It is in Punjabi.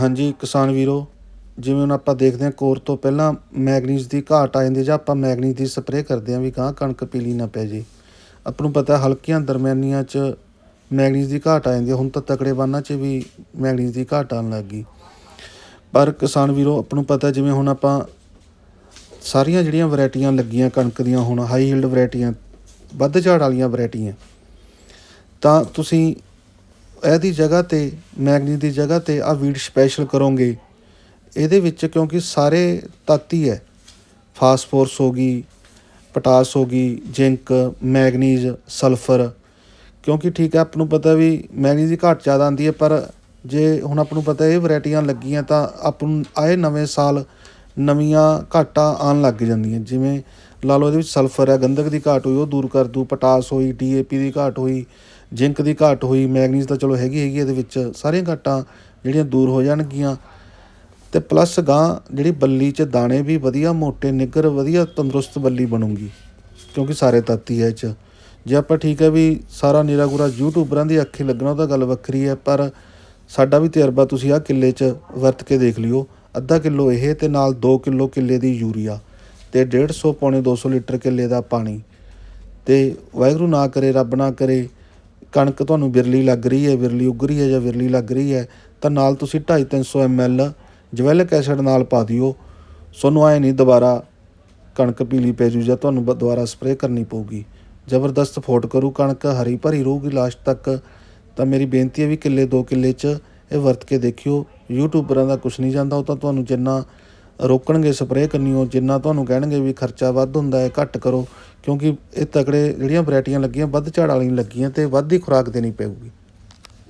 ਹਾਂਜੀ, ਕਿਸਾਨ ਵੀਰੋ, ਜਿਵੇਂ ਹੁਣ ਆਪਾਂ ਦੇਖਦੇ ਹਾਂ ਕੋਰ ਤੋਂ ਪਹਿਲਾਂ ਮੈਗਨੀਜ਼ ਦੀ ਘਾਟ ਆ ਜਾਂਦੀ ਜਾਂ ਆਪਾਂ ਮੈਗਨੀਜ਼ ਦੀ ਸਪਰੇਅ ਕਰਦੇ ਹਾਂ ਵੀ ਗਾਂ ਕਣਕ ਪੀਲੀ ਨਾ ਪੈ ਜੇ। ਆਪਾਂ ਨੂੰ ਪਤਾ ਹਲਕੀਆਂ ਦਰਮਿਆਨੀਆਂ 'ਚ ਮੈਗਨੀਜ਼ ਦੀ ਘਾਟ ਆ ਜਾਂਦੀ ਹੈ। ਹੁਣ ਤਾਂ ਤਕੜੇ ਬਾਨਾਂ 'ਚ ਵੀ ਮੈਗਨੀਜ਼ ਦੀ ਘਾਟ ਆਉਣ ਲੱਗ ਗਈ। ਪਰ ਕਿਸਾਨ ਵੀਰੋ, ਆਪਾਂ ਨੂੰ ਪਤਾ ਜਿਵੇਂ ਹੁਣ ਆਪਾਂ ਸਾਰੀਆਂ ਜਿਹੜੀਆਂ ਵੈਰਾਈਟੀਆਂ ਲੱਗੀਆਂ ਕਣਕ ਦੀਆਂ, ਹੁਣ ਹਾਈ ਹੀਲਡ ਵੈਰਾਈਟੀਆਂ, ਵੱਧ ਝਾੜ ਵਾਲੀਆਂ ਵੈਰਾਈਟੀਆਂ, ਤਾਂ ਤੁਸੀਂ ਇਹਦੀ ਜਗ੍ਹਾ ਤੇ ਮੈਗਨੀਜ਼ ਦੀ ਜਗ੍ਹਾ ਤੇ ਆ ਵੀਡ ਸਪੈਸ਼ਲ ਕਰੋਗੇ। ਇਹਦੇ ਵਿੱਚ ਕਿਉਂਕਿ ਸਾਰੇ ਤੱਤ ਹੀ ਹੈ। ਫਾਸਫੋਰਸ ਹੋ ਗਈ ਪੋਟਾਸ ਹੋ ਗਈ ਜ਼ਿੰਕ ਮੈਗਨੀਜ਼ ਸਲਫਰ ਕਿਉਂਕਿ ਠੀਕ ਹੈ, ਆਪ ਨੂੰ ਪਤਾ ਵੀ ਮੈਗਨੀਜ਼ ਦੀ ਘਾਟ ਜ਼ਿਆਦਾ ਆਉਂਦੀ ਹੈ, ਪਰ ਜੇ ਹੁਣ ਆਪ ਨੂੰ ਪਤਾ ਇਹ ਵੈਰਾਈਟੀਆਂ ਲੱਗੀਆਂ ਤਾਂ ਆਪ ਨੂੰ ਆਏ ਨਵੇਂ ਸਾਲ ਨਵੀਆਂ ਘਾਟਾਂ ਆਉਣ ਲੱਗ ਜਾਂਦੀਆਂ। ਜਿਵੇਂ ਲਾ ਲਓ ਇਹਦੇ ਵਿੱਚ ਸਲਫਰ ਹੈ, ਗੰਧਕ ਦੀ ਘਾਟ ਹੋਈ, ਉਹ ਦੂਰ ਕਰ ਦੂ, ਪੋਟਾਸ ਹੋਈ ਡੀਏਪੀ ਦੀ ਘਾਟ ਹੋਈ, ਜ਼ਿੰਕ ਦੀ ਘਾਟ ਹੋਈ, ਮੈਗਨੀਜ਼ ਤਾਂ ਚਲੋ ਹੈਗੀ ਹੈਗੀ ਇਹਦੇ ਵਿੱਚ, ਸਾਰੀਆਂ ਘਾਟਾਂ ਜਿਹੜੀਆਂ ਦੂਰ ਹੋ ਜਾਣਗੀਆਂ। ਤੇ ਪਲੱਸ ਗਾਂ ਜਿਹੜੀ ਬੱਲੀ 'ਚ ਦਾਣੇ ਵੀ ਵਧੀਆ, ਮੋਟੇ ਨਿੱਗਰ ਵਧੀਆ, ਤੰਦਰੁਸਤ ਬੱਲੀ ਬਣੂਗੀ, ਕਿਉਂਕਿ ਸਾਰੇ ਤੱਤ ਹੀ ਹੈ ਇਹ 'ਚ। ਜੇ ਆਪਾਂ ਠੀਕ ਹੈ ਵੀ ਸਾਰਾ ਨੀਰਾ ਯੂਟਿਊਬਰਾਂ ਦੀ ਅੱਖੀ ਲੱਗਣਾ, ਉਹ ਤਾਂ ਗੱਲ ਵੱਖਰੀ ਹੈ ਪਰ ਸਾਡਾ ਵੀ ਤਜਰਬਾ ਤੁਸੀਂ ਆਹ ਕਿੱਲੇ 'ਚ ਵਰਤ ਕੇ ਦੇਖ ਲਿਓ, ਅੱਧਾ ਕਿਲੋ ਇਹ ਤੇ ਨਾਲ 2 ਕਿਲੋ ਕਿੱਲੇ ਦੀ ਯੂਰੀਆ। ਤੇ 150 ਪੌਣੇ 200 ਲੀਟਰ ਕਿੱਲੇ ਦਾ ਪਾਣੀ। ਤੇ ਵਾਹਿਗੁਰੂ ਨਾ ਕਰੇ, ਰੱਬ ਨਾ ਕਰੇ, ਕਣਕ ਤੁਹਾਨੂੰ ਬਿਰਲੀ ਲੱਗ ਰਹੀ ਹੈ, ਬਿਰਲੀ ਉੱਗ ਰਹੀ ਹੈ ਜਾਂ ਬਿਰਲੀ ਲੱਗ ਰਹੀ ਹੈ, ਤਾਂ ਨਾਲ ਤੁਸੀਂ 2.5 300 ml ਜਵੈਲਿਕ ਐਸਿਡ ਨਾਲ ਪਾ ਦਿਓ। ਸੋਨੂੰ ਆਏ ਨਹੀਂ ਦੁਬਾਰਾ ਕਣਕ ਪੀਲੀ ਪੈ ਜੂ ਜਾਂ ਤੁਹਾਨੂੰ ਦੁਬਾਰਾ ਸਪਰੇਅ ਕਰਨੀ ਪਊਗੀ। ਜ਼ਬਰਦਸਤ ਫੋਟ ਕਰੂ ਕਣਕ, ਹਰੀ ਭਰੀ ਰਹੂਗੀ ਲਾਸਟ ਤੱਕ। ਤਾਂ ਮੇਰੀ ਬੇਨਤੀ ਹੈ ਵੀ ਕਿੱਲੇ 2 ਕਿੱਲੇ 'ਚ ਇਹ ਵਰਤ ਕੇ ਦੇਖਿਓ। ਯੂਟਿਊਬਰਾਂ ਦਾ ਕੁਝ ਨਹੀਂ ਜਾਂਦਾ, ਉਹ ਤਾਂ ਤੁਹਾਨੂੰ ਜਿੰਨਾ ਰੋਕਣਗੇ ਸਪਰੇਅ ਕਰਨੀਓ, ਜਿੰਨਾ ਤੁਹਾਨੂੰ ਕਹਿਣਗੇ ਵੀ ਖਰਚਾ ਵੱਧ ਹੁੰਦਾ ਹੈ, ਘੱਟ ਕਰੋ, ਕਿਉਂਕਿ ਇਹ ਤਕੜੇ ਜਿਹੜੀਆਂ ਵੈਰਾਈਟੀਆਂ ਲੱਗੀਆਂ, ਵੱਧ ਝਾੜ ਵਾਲੀਆਂ ਲੱਗੀਆਂ ਤੇ ਵੱਧ ਹੀ ਖੁਰਾਕ ਦੇਣੀ ਪਊਗੀ।